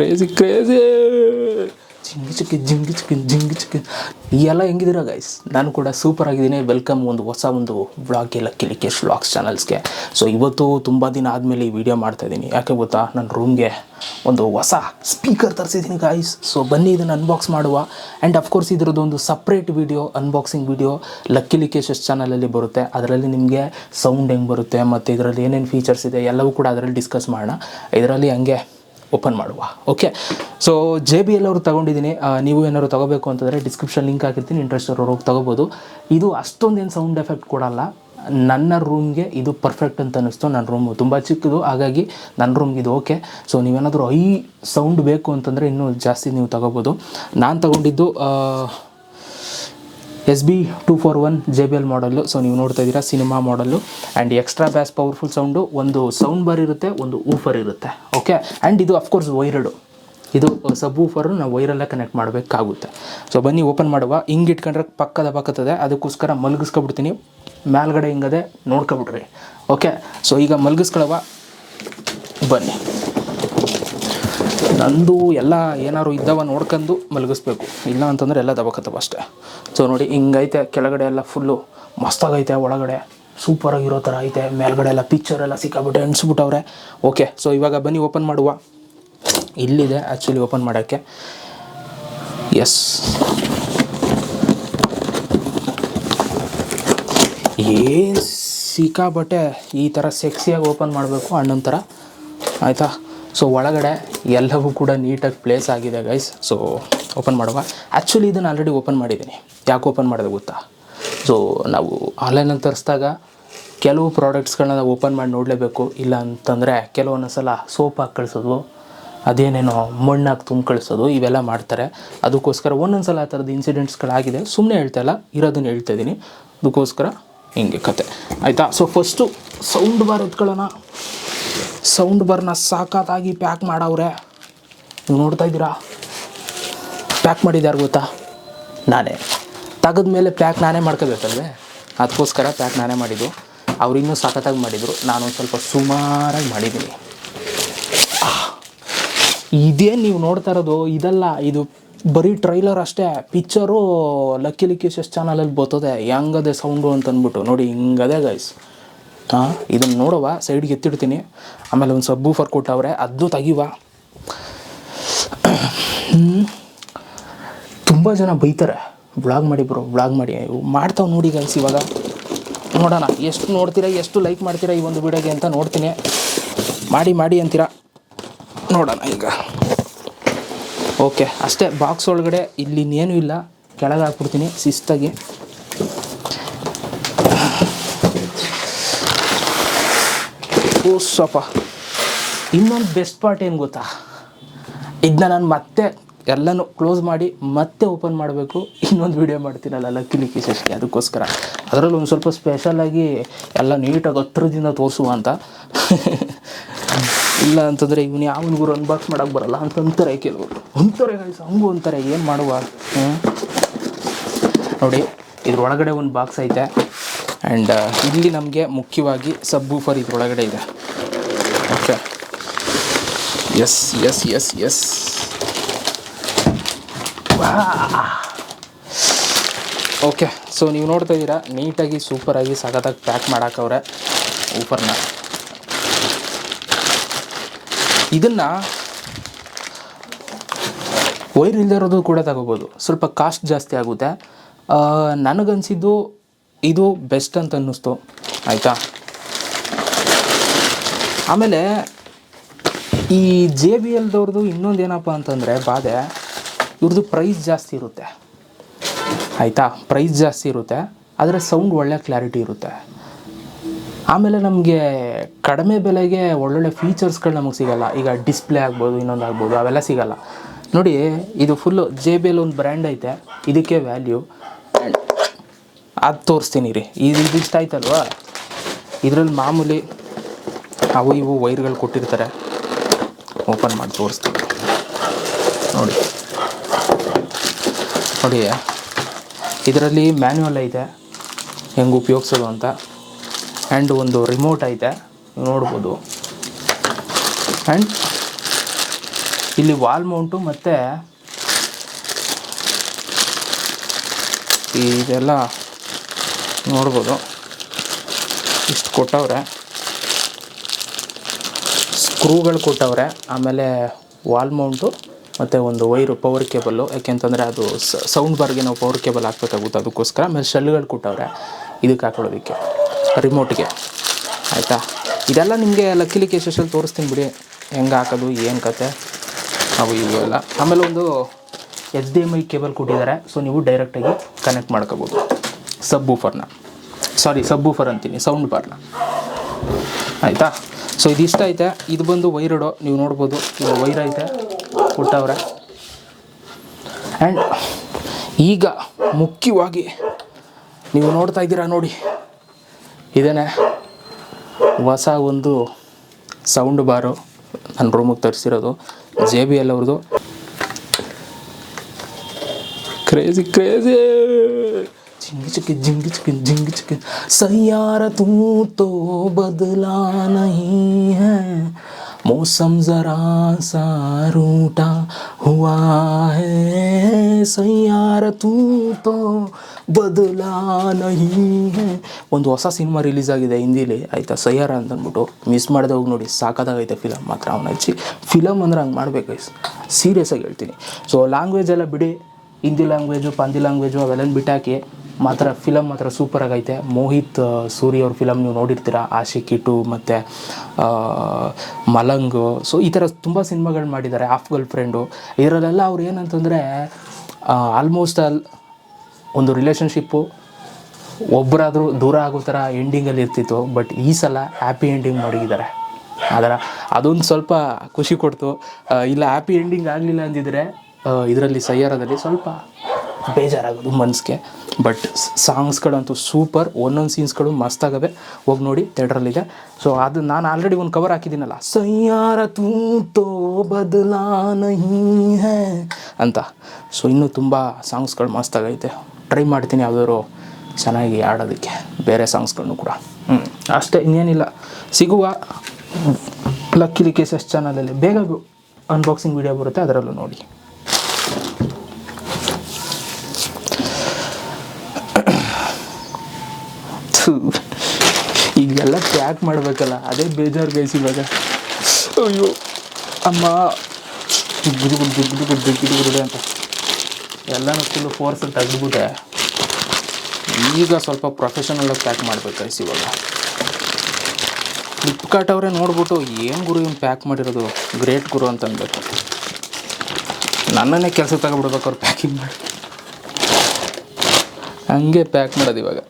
Crazy crazy ಜಿಂಗಿ ಚಿಕ್ಕಿ ಜಿಂಗಿ ಚಿಕ್ಕಿ ಜಿಂಗಿ ಚಿಕ್ಕಿ ಈ ಎಲ್ಲ ಹೆಂಗಿದ್ದೀರಾ ಗೈಸ್ ನಾನು ಕೂಡ ಸೂಪರ್ ಆಗಿದ್ದೀನಿ. ವೆಲ್ಕಮ್ ಒಂದು ಹೊಸ ಒಂದು ವ್ಲಾಗ್ಗೆ ಲಕ್ಕಿ ಲಿಕೇಶ್ ವ್ಲಾಗ್ಸ್ ಚಾನಲ್ಸ್ಗೆ ಸೊ ಇವತ್ತು ತುಂಬ ದಿನ ಆದಮೇಲೆ ಈ ವಿಡಿಯೋ ಮಾಡ್ತಾ ಇದ್ದೀನಿ. ಯಾಕೆ ಗೊತ್ತಾ? ನನ್ನ ರೂಮ್ಗೆ ಒಂದು ಹೊಸ ಸ್ಪೀಕರ್ ತರಿಸಿದ್ದೀನಿ ಗಾಯ್ಸ್ ಸೊ ಬನ್ನಿ, ಇದನ್ನು ಅನ್ಬಾಕ್ಸ್ ಮಾಡುವ. ಆ್ಯಂಡ್ ಅಫ್ಕೋರ್ಸ್ ಇದ್ರದ್ದು ಒಂದು separate video unboxing video Lucky Likesh's ಚಾನಲಲ್ಲಿ ಬರುತ್ತೆ. ಅದರಲ್ಲಿ ನಿಮಗೆ ಸೌಂಡ್ ಹೆಂಗೆ ಬರುತ್ತೆ, ಮತ್ತು ಇದರಲ್ಲಿ ಏನೇನು ಫೀಚರ್ಸ್ ಇದೆ, ಎಲ್ಲವೂ ಕೂಡ ಅದರಲ್ಲಿ ಡಿಸ್ಕಸ್ ಮಾಡೋಣ. ಇದರಲ್ಲಿ ಹಂಗೆ ಓಪನ್ ಮಾಡುವ. Okay so J B L ಅವರು ತೊಗೊಂಡಿದ್ದೀನಿ. ನೀವು ಏನಾದ್ರು ತೊಗೋಬೇಕು ಅಂತಂದರೆ ಡಿಸ್ಕ್ರಿಪ್ಷನ್ ಲಿಂಕ್ ಹಾಕಿರ್ತೀನಿ. ಇಂಟ್ರೆಸ್ಟ್ ಅವ್ರು ಹೋಗಿ ತೊಗೋಬೋದು. ಇದು ಅಷ್ಟೊಂದೇನು ಸೌಂಡ್ ಎಫೆಕ್ಟ್ ಕೊಡಲ್ಲ. ನನ್ನ ರೂಮ್ಗೆ ಇದು ಪರ್ಫೆಕ್ಟ್ ಅಂತ ಅನ್ನಿಸ್ತು. ನನ್ನ ರೂಮು ತುಂಬ ಚಿಕ್ಕದು. ಹಾಗಾಗಿ ನನ್ನ ರೂಮ್ಗೆ ಇದು ಓಕೆ ಸೊ ನೀವೇನಾದರೂ ಐ ಸೌಂಡ್ ಬೇಕು ಅಂತಂದರೆ ಇನ್ನೂ ಜಾಸ್ತಿ ನೀವು ತೊಗೋಬೋದು. ನಾನು ತೊಗೊಂಡಿದ್ದು S B two four one J B L ಮಾಡಲ್ಲು so ನೀವು ನೋಡ್ತಾ ಇದ್ದೀರಾ cinema ಮಾಡಲ್ಲು and extra bass powerful sound ಒಂದು ಸೌಂಡ್ ಬಾರ್ ಇರುತ್ತೆ, ಒಂದು ಊಫರ್ ಇರುತ್ತೆ. ಓಕೆ ಆ್ಯಂಡ್ ಇದು ಅಫ್ಕೋರ್ಸ್ ವೈರಡು ಇದು ಸಬ್ ಊಫರು ನಾವು ವೈರಲ್ಲೇ ಕನೆಕ್ಟ್ ಮಾಡಬೇಕಾಗುತ್ತೆ. ಸೊ ಬನ್ನಿ ಓಪನ್ ಮಾಡುವ. ಹಿಂಗೆ ಇಟ್ಕೊಂಡ್ರೆ ಪಕ್ಕದ ಪಕ್ಕತ್ತದೆ ಅದಕ್ಕೋಸ್ಕರ ಮಲಗಿಸ್ಕೊಬಿಡ್ತೀನಿ. ಮೇಲ್ಗಡೆ ಹಿಂಗದೆ ನೋಡ್ಕೊಬಿಡ್ರಿ. ಓಕೆ ಸೊ ಈಗ ಮಲಗಿಸ್ಕೊಳವ ಬನ್ನಿ. ನಂದು ಎಲ್ಲ ಏನಾದ್ರು ಇದ್ದವ ನೋಡ್ಕೊಂಡು ಮಲಗಿಸ್ಬೇಕು. ಇಲ್ಲ ಅಂತಂದರೆ ಎಲ್ಲ ದಬಕತ್ತವ ಅಷ್ಟೇ. ಸೊ ನೋಡಿ, ಹಿಂಗೈತೆ, ಕೆಳಗಡೆ ಎಲ್ಲ ಫುಲ್ಲು ಮಸ್ತಾಗೈತೆ ಒಳಗಡೆ. ಸೂಪರಾಗಿರೋ ಥರ ಐತೆ. ಮೇಲ್ಗಡೆ ಎಲ್ಲ ಪಿಕ್ಚರ್ ಎಲ್ಲ ಸಿಕ್ಕಾಬಿಟ್ಟೆ, ಎಣ್ಸ್ಬಿಟ್ಟವ್ರೆ. ಓಕೆ ಸೊ ಇವಾಗ ಬನ್ನಿ ಓಪನ್ ಮಾಡುವ. ಇಲ್ಲಿದೆ ಆ್ಯಕ್ಚುಲಿ ಓಪನ್ ಮಾಡೋಕ್ಕೆ. ಎಸ್ ಏನು ಸಿಕ್ಕಾಬಟ್ಟೆ ಈ ಥರ ಸೆಕ್ಸಿಯಾಗಿ ಓಪನ್ ಮಾಡಬೇಕು, ಅಣ್ಣನ ಥರ ಆಯಿತಾ? ಸೊ ಒಳಗಡೆ ಎಲ್ಲವೂ ಕೂಡ ನೀಟಾಗಿ ಪ್ಲೇಸ್ ಆಗಿದೆ ಗೈಸ್ ಸೊ ಓಪನ್ ಮಾಡುವ. ಆ್ಯಕ್ಚುಲಿ ಇದನ್ನು ಆಲ್ರೆಡಿ ಓಪನ್ ಮಾಡಿದ್ದೀನಿ. ಯಾಕೆ ಓಪನ್ ಮಾಡಿದೆ ಗೊತ್ತಾ? ಸೊ ನಾವು ಆನ್ಲೈನಲ್ಲಿ ತರಿಸಿದಾಗ ಕೆಲವು ಪ್ರಾಡಕ್ಟ್ಸ್ಗಳನ್ನ ನಾವು ಓಪನ್ ಮಾಡಿ ನೋಡಲೇಬೇಕು. ಇಲ್ಲ ಅಂತಂದರೆ ಕೆಲವೊಂದು ಸಲ ಸೋಪ್ ಹಾಕಿ ಕಳಿಸೋದು, ಅದೇನೇನೋ ಮಣ್ಣಾಗಿ ತುಂಬ ಕಳಿಸೋದು, ಇವೆಲ್ಲ ಮಾಡ್ತಾರೆ. ಅದಕ್ಕೋಸ್ಕರ ಒಂದೊಂದು ಸಲ ಆ ಥರದ ಇನ್ಸಿಡೆಂಟ್ಸ್ಗಳಾಗಿದೆ ಸುಮ್ಮನೆ ಹೇಳ್ತಾ ಇಲ್ಲ, ಇರೋದನ್ನ ಹೇಳ್ತಾ ಇದ್ದೀನಿ ಅದಕ್ಕೋಸ್ಕರ ಹಿಂಗೆ ಕತೆ. ಆಯಿತಾ? ಸೊ ಫಸ್ಟು ಸೌಂಡ್ ಬಾರ್ ಎತ್ಕೊಳ್ಳೋಣ ಸೌಂಡ್ ಬರ್ನ ಸಾಕಾಗಿ ಪ್ಯಾಕ್ ಮಾಡವ್ರೆ. ನೀವು ನೋಡ್ತಾ ಇದ್ದೀರಾ? ಪ್ಯಾಕ್ ಮಾಡಿದ್ಯಾರು ಗೊತ್ತಾ? ನಾನೇ. ತೆಗೆದ ಮೇಲೆ ಪ್ಯಾಕ್ ನಾನೇ ಮಾಡ್ಕೋಬೇಕಲ್ವೇ? ಅದಕ್ಕೋಸ್ಕರ ಪ್ಯಾಕ್ ನಾನೇ ಮಾಡಿದ್ದು. ಅವ್ರು ಇನ್ನೂ ಸಖತ್ತಾಗಿ ಮಾಡಿದರು. ನಾನು ಒಂದು ಸ್ವಲ್ಪ ಸುಮಾರಾಗಿ ಮಾಡಿದ್ದೀನಿ. ಇದೇನು ನೀವು ನೋಡ್ತಾ ಇರೋದು, ಇದಲ್ಲ, ಇದು ಬರೀ ಟ್ರೈಲರ್ ಅಷ್ಟೇ. ಪಿಕ್ಚರು ಲಕ್ಕಿ ಲಿಕ್ಕಿ ಚಾನಲಲ್ಲಿ ಬರ್ತದೆ. ಹೆಂಗದೆ ಸೌಂಡು ಅಂತಂದ್ಬಿಟ್ಟು ನೋಡಿ, ಹಿಂಗದೆ ಗೈಸ್ ಹಾಂ ಇದನ್ನು ನೋಡುವ ಸೈಡ್ಗೆ ಎತ್ತಿಡ್ತೀನಿ. ಆಮೇಲೆ ಒಂದು ಸಬ್ಬು ಫರ್ ಕೊಟ್ಟವ್ರೆ ಅದು ತೆಗಿವ. ತುಂಬ ಜನ ಬೈತಾರೆ. ಬ್ಲಾಗ್ ಮಾಡಿ ಬ್ರೋ ಬ್ಲಾಗ್ ಮಾಡಿ. ಮಾಡ್ತಾವೆ ನೋಡಿ ಗೈಸ್ ಇವಾಗ. ನೋಡೋಣ, ಎಷ್ಟು ನೋಡ್ತೀರಾ, ಎಷ್ಟು ಲೈಕ್ ಮಾಡ್ತೀರಾ ಈ ಒಂದು ವಿಡಿಯೋಗೆ ಅಂತ ನೋಡ್ತೀನಿ. ಮಾಡಿ ಮಾಡಿ ಅಂತೀರಾ? ನೋಡೋಣ ಈಗ. ಓಕೆ ಅಷ್ಟೇ ಬಾಕ್ಸ್ ಒಳಗಡೆ ಇಲ್ಲಿ ಇನ್ನೇನು ಇಲ್ಲ. ಕೆಳಗೆ ಹಾಕ್ಬಿಡ್ತೀನಿ, ಶಿಸ್ತಾಗಿ. ಓ ಸೊಪ್ಪ ಇನ್ನೊಂದು ಬೆಸ್ಟ್ ಪಾರ್ಟ್ ಏನು ಗೊತ್ತಾ? ಇದನ್ನ ನಾನು ಮತ್ತೆ ಎಲ್ಲನೂ ಕ್ಲೋಸ್ ಮಾಡಿ ಮತ್ತೆ ಓಪನ್ ಮಾಡಬೇಕು. ಇನ್ನೊಂದು ವೀಡಿಯೋ ಮಾಡ್ತೀನಲ್ಲ ಲಕ್ಕಿ ಲಿಕ್ಕಿ ಶಶಿ ಅದಕ್ಕೋಸ್ಕರ. ಅದರಲ್ಲಿ ಒಂದು ಸ್ವಲ್ಪ ಸ್ಪೆಷಲಾಗಿ ಎಲ್ಲ ನೀಟಾಗಿ ಹತ್ರದಿಂದ ತೋರಿಸುವ ಅಂತ. ಇಲ್ಲ ಅಂತಂದರೆ ಇವನು ಯಾವ ಗುರು ಅನ್ಬಾಕ್ಸ್ ಮಾಡೋಕ್ಕೆ ಬರಲ್ಲ ಅಂತ ಅಂತಾರೆ ಕೆಲವರು. ಅಂತಾರೆ guys, ಹಂಗು ಅಂತಾರೆ ಏನು ಮಾಡುವ? ನೋಡಿ ಇದ್ರೊಳಗಡೆ ಒಂದು ಬಾಕ್ಸ್ ಐತೆ. ಆ್ಯಂಡ್ ಇಲ್ಲಿ ನಮಗೆ ಮುಖ್ಯವಾಗಿ ಸಬ್ ಫರ್ ಇದ್ರೊಳಗಡೆ ಇದೆ. Okay S S S S okay so ನೀವು ನೋಡ್ತಾ ಇದ್ದೀರಾ ನೀಟಾಗಿ ಸೂಪರಾಗಿ ಸಖತ್ತಾಗಿ ಪ್ಯಾಕ್ ಮಾಡಾಕವ್ರೆ ಊಫರ್ನ ಇದನ್ನು ವೈರ್ ಇಲ್ಲದೆ ಕೂಡ ತಗೋಬೋದು. ಸ್ವಲ್ಪ ಕಾಸ್ಟ್ ಜಾಸ್ತಿ ಆಗುತ್ತೆ. ನನಗನ್ಸಿದ್ದು ಇದು ಬೆಸ್ಟ್ ಅಂತ ಅನ್ನಿಸ್ತು. ಆಯಿತಾ? ಆಮೇಲೆ ಈ ಜೆ ಬಿ ಎಲ್ದವ್ರದ್ದು ಇನ್ನೊಂದು ಏನಪ್ಪ ಅಂತಂದರೆ ಬಾಧೆ ಇವ್ರದ್ದು ಪ್ರೈಸ್ ಜಾಸ್ತಿ ಇರುತ್ತೆ. ಆಯಿತಾ? ಪ್ರೈಸ್ ಜಾಸ್ತಿ ಇರುತ್ತೆ. ಆದರೆ ಸೌಂಡ್ ಒಳ್ಳೆ ಕ್ಲಾರಿಟಿ ಇರುತ್ತೆ. ಆಮೇಲೆ ನಮಗೆ ಕಡಿಮೆ ಬೆಲೆಗೆ ಒಳ್ಳೊಳ್ಳೆ ಫೀಚರ್ಸ್ಗಳು ನಮಗೆ ಸಿಗಲ್ಲ. ಈಗ ಡಿಸ್ಪ್ಲೇ ಆಗ್ಬೋದು, ಇನ್ನೊಂದು ಆಗ್ಬೋದು, ಅವೆಲ್ಲ ಸಿಗಲ್ಲ. ನೋಡಿ, ಇದು ಫುಲ್ಲು ಜೆ ಬಿ ಎಲ್ ಒಂದು ಬ್ರ್ಯಾಂಡ್ ಐತೆ. ಇದಕ್ಕೆ ವ್ಯಾಲ್ಯೂ. ಅದು ತೋರಿಸ್ತೀನಿ ರೀ ಇದು ಇದಿಷ್ಟ ಆಯ್ತಲ್ವಾ? ಇದರಲ್ಲಿ ಮಾಮೂಲಿ ಅವು ಇವು ವೈರ್ಗಳು ಕೊಟ್ಟಿರ್ತಾರೆ. ಓಪನ್ ಮಾಡಿ ತೋರಿಸ್ತೀನಿ. ನೋಡಿ. ನೋಡಿ. ಇದರಲ್ಲಿ ಮ್ಯಾನ್ಯುವಲ್ ಐತೆ. ಹೆಂಗೆ ಉಪಯೋಗಿಸೋದು ಅಂತ. ಆ್ಯಂಡ್ ಒಂದು ರಿಮೋಟ್ ಐತೆ. ನೋಡ್ಬೋದು. ಆ್ಯಂಡ್ ಇಲ್ಲಿ ವಾಲ್ ಮೌಂಟು ಮತ್ತು ಇದೆಲ್ಲ ನೋಡ್ಬೋದು. ಇಷ್ಟು ಕೊಟ್ಟವ್ರೆ. ಸ್ಕ್ರೂಗಳು ಕೊಟ್ಟವ್ರೆ. ಆಮೇಲೆ ವಾಲ್ ಮೌಂಟು ಮತ್ತು ಒಂದು ವೈರು, ಪವರ್ ಕೇಬಲ್ಲು. ಯಾಕೆಂತಂದರೆ ಅದು ಸೌಂಡ್ ಬಾರ್ಗೆ ನಾವು ಪವರ್ ಕೇಬಲ್ ಹಾಕ್ಬೇಕಾಗುತ್ತೆ ಅದಕ್ಕೋಸ್ಕರ. ಆಮೇಲೆ ಶೆಲ್ಗಳು ಕೊಟ್ಟವ್ರೆ ಇದಕ್ಕೆ ಹಾಕೊಳ್ಳೋದಕ್ಕೆ, ರಿಮೋಟ್ಗೆ. ಆಯಿತಾ? ಇದೆಲ್ಲ ನಿಮಗೆ ಲಕ್ಕಿಲಿ ಕೇಸಲ್ಲಿ ತೋರಿಸ್ತೀನಿ ಬಿಡಿ. ಹೆಂಗೆ ಹಾಕೋದು, ಏನು ಕತೆ? ಅವು ಇವು ಎಲ್ಲ. ಆಮೇಲೆ ಒಂದು H D M I cable ಕೊಟ್ಟಿದ್ದಾರೆ. ಸೊ ನೀವು ಡೈರೆಕ್ಟಾಗಿ ಕನೆಕ್ಟ್ ಮಾಡ್ಕೋಬೋದು. ಸಬ್ ಬೂಫರ್ನ. ಸಾರಿ ಸಬ್ ಬೂಫರ್ ಅಂತೀನಿ. ಸೌಂಡ್ ಬಾರ್ನ. ಆಯಿತಾ? ಸೊ ಇದಿಷ್ಟ ಐತೆ. ಇದು ಬಂದು ವೈರಡು. ನೀವು ನೋಡ್ಬೋದು. ಇದು ವೈರ್ ಐತೆ. ಕೊಟ್ಟವ್ರೆ. ಆ್ಯಂಡ್ ಈಗ ಮುಖ್ಯವಾಗಿ ನೀವು ನೋಡ್ತಾ ಇದ್ದೀರಾ ನೋಡಿ. ಇದೇನೆ ಹೊಸ ಒಂದು ಸೌಂಡ್ ಬಾರು ನನ್ನ ರೂಮಿಗೆ ತರಿಸಿರೋದು. ಜೆ ಬಿ ಎಲ್ ಅವ್ರದ್ದು. Crazy crazy ಜಿಂಗ್ ಚಿಕ್ ಜಿಂಗ್ ಚಿಕ್ ಜಿಂಗ್ ಚಿಕ್ सैयारा तू तो बदला नहीं है मौसम जरा सा रूठा हुआ है सैयारा तू तो ಬದಲಾ ನಹಿ ಹೇ ಒಂದು ಹೊಸ ಸಿನಿಮಾ ರಿಲೀಸ್ ಆಗಿದೆ ಹಿಂದಿಲಿ ಆಯಿತಾ ಸಯ್ಯಾರ ಅಂತ ಅಂದ್ಬಿಟ್ಟು ಮಿಸ್ ಮಾಡದೆ ಹೋಗಿ ನೋಡಿ ಸಾಕಾದಾಗೈತೆ ಫಿಲಮ್ ಮಾತ್ರ ಅವನ ಹಚ್ಚಿ ಫಿಲಮ್ ಅಂದ್ರೆ ಹಂಗೆ ಮಾಡ್ಬೇಕು ಸೀರಿಯಸ್ ಆಗಿ ಹೇಳ್ತೀನಿ ಸೊ ಲ್ಯಾಂಗ್ವೇಜ್ ಎಲ್ಲ ಬಿಡಿ ಹಿಂದಿ ಲ್ಯಾಂಗ್ವೇಜು ಪಾಂದಿ ಲ್ಯಾಂಗ್ವೇಜು ಅವೆಲ್ಲ ಬಿಟ್ಟಾಕಿ ಮಾತ್ರ ಫಿಲಮ್ ಮಾತ್ರ ಸೂಪರ್ ಆಗೈತೆ. ಮೋಹಿತ್ ಸೂರಿ ಅವ್ರ ಫಿಲಮ್ ನೀವು ನೋಡಿರ್ತೀರ? ಆಶಿಕಿ ಟು ಮತ್ತು ಮಲಂಗು. ಸೊ ಈ ಥರ ತುಂಬ ಸಿನಿಮಾಗಳು ಮಾಡಿದ್ದಾರೆ ಆಫ್ ಗರ್ಲ್ ಫ್ರೆಂಡು ಇದರಲ್ಲೆಲ್ಲ ಅವ್ರು ಏನಂತಂದರೆ ಆಲ್ಮೋಸ್ಟ್ ಆಲ್ ಒಂದು ರಿಲೇಷನ್ಶಿಪ್ಪು ಒಬ್ಬರಾದರೂ ದೂರ ಆಗೋ ಥರ ಎಂಡಿಂಗಲ್ಲಿ ಇರ್ತಿತ್ತು ಬಟ್ ಈ ಸಲ ಹ್ಯಾಪಿ ಎಂಡಿಂಗ್ ಮಾಡಿದ್ದಾರೆ. ಅದರ, ಅದೊಂದು ಸ್ವಲ್ಪ ಖುಷಿ ಕೊಡ್ತು. ಇಲ್ಲ ಹ್ಯಾಪಿ ಎಂಡಿಂಗ್ ಆಗಲಿಲ್ಲ ಅಂದಿದ್ರೆ ಇದರಲ್ಲಿ ಸಯ್ಯಾರದಲ್ಲಿ ಸ್ವಲ್ಪ ಬೇಜಾರಾಗೋದು ಮನಸ್ಸಿಗೆ. ಬಟ್ ಸಾಂಗ್ಸ್ಗಳಂತೂ ಸೂಪರ್ ಒಂದೊಂದು ಸೀನ್ಸ್ಗಳು ಮಸ್ತಾಗವೆ ಹೋಗಿ ನೋಡಿ, ಥಿಯೇಟ್ರಲ್ಲಿದೆ. ಸೊ ಅದು ನಾನು ಆಲ್ರೆಡಿ ಒಂದು ಕವರ್ ಹಾಕಿದ್ದೀನಲ್ಲ. ಸಯ್ಯಾರ ತೂತೋ ಬದಲಾ ಅಂತ. ಸೊ ಇನ್ನೂ ತುಂಬ ಸಾಂಗ್ಸ್ಗಳು ಮಸ್ತಾಗೈತೆ ಟ್ರೈ ಮಾಡ್ತೀನಿ ಯಾವ್ದಾದ್ರು ಚೆನ್ನಾಗಿ ಆಡೋದಕ್ಕೆ. ಬೇರೆ ಸಾಂಗ್ಸ್ಗಳನ್ನು ಕೂಡ. ಹ್ಞೂ ಅಷ್ಟೇ, ಇನ್ನೇನಿಲ್ಲ. ಸಿಗುವ ಲಕ್ಕಿಲಿ ಕೇಸಸ್ ಚಾನಲಲ್ಲಿ ಬೇಗ ಅನ್ಬಾಕ್ಸಿಂಗ್ ವಿಡಿಯೋ ಬರುತ್ತೆ, ಅದರಲ್ಲೂ ನೋಡಿ. ಥು, ಈಗೆಲ್ಲ ಪ್ಯಾಕ್ ಮಾಡಬೇಕಲ್ಲ ಅದೇ ಬೇಜಾರು ಗೈಸ್ ಇವಾಗ. ಅಯ್ಯೋ ಅಮ್ಮ. ದುಗ್ಗುದು ದುಗ್ಗುದು ದುಗ್ಗುದು ಅಂತ. ಎಲ್ಲನೂ ಫುಲ್ಲು ಫೋರ್ಸ್ ತೆಗೆದ್ಬಿಟ್ಟೆ. ಈಗ ಸ್ವಲ್ಪ ಪ್ರೊಫೆಷನಲ್ ಪ್ಯಾಕ್ ಮಾಡ್ಬೇಕು ಗೈಸ್ ಇವಾಗ. ಫ್ಲಿಪ್ಕಾರ್ಟ್ ಅವರೇ ನೋಡ್ಬಿಟ್ಟು ಏನು ಗುರು ಇವ್ನು ಪ್ಯಾಕ್ ಮಾಡಿರೋದು? ಗ್ರೇಟ್ ಗುರು ಅಂತ ಅನ್ಬೇಕು. ನನ್ನನ್ನೇ ಕೆಲಸ ತಗೊಬಿಡ್ಬೇಕು ಅವ್ರು ಪ್ಯಾಕಿಂಗ್ ಮಾಡಿ. ಹಂಗೆ ಪ್ಯಾಕ್ ಮಾಡೋದು ಇವಾಗ.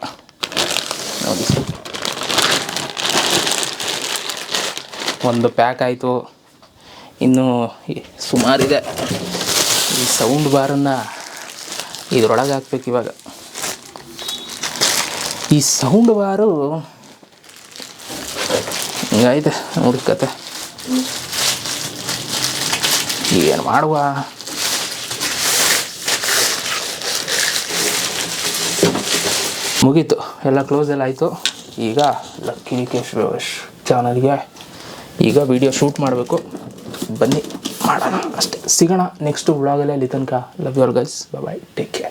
ಒಂದು ಪ್ಯಾಕ್ ಆಯಿತು. ಇನ್ನು ಸುಮಾರಿದೆ. ಈ ಸೌಂಡ್ ಬಾರನ್ನು ಇದರೊಳಗೆ ಹಾಕ್ಬೇಕು ಇವಾಗ. ಈ ಸೌಂಡ್ ಬಾರು ಹಿಂಗಾಯ್ತು ನೋಡಿ ಕತೆ. ಏನು ಮಾಡುವ? ಮುಗೀತು. ಎಲ್ಲ ಕ್ಲೋಸ್ ಎಲ್ಲ ಆಯಿತು. ಈಗ ಲಕ್ಕಿ ಕೇಶ್ ಚಾನಲ್ಗೆ ಈಗ ವಿಡಿಯೋ ಶೂಟ್ ಮಾಡಬೇಕು. ಬನ್ನಿ ಮಾಡೋಣ ಅಷ್ಟೇ. ಸಿಗೋಣ ನೆಕ್ಸ್ಟ್ ವ್ಲಾಗಲ್ಲಿ ಅಲ್ಲಿ ತನಕ. Love your girls bye take care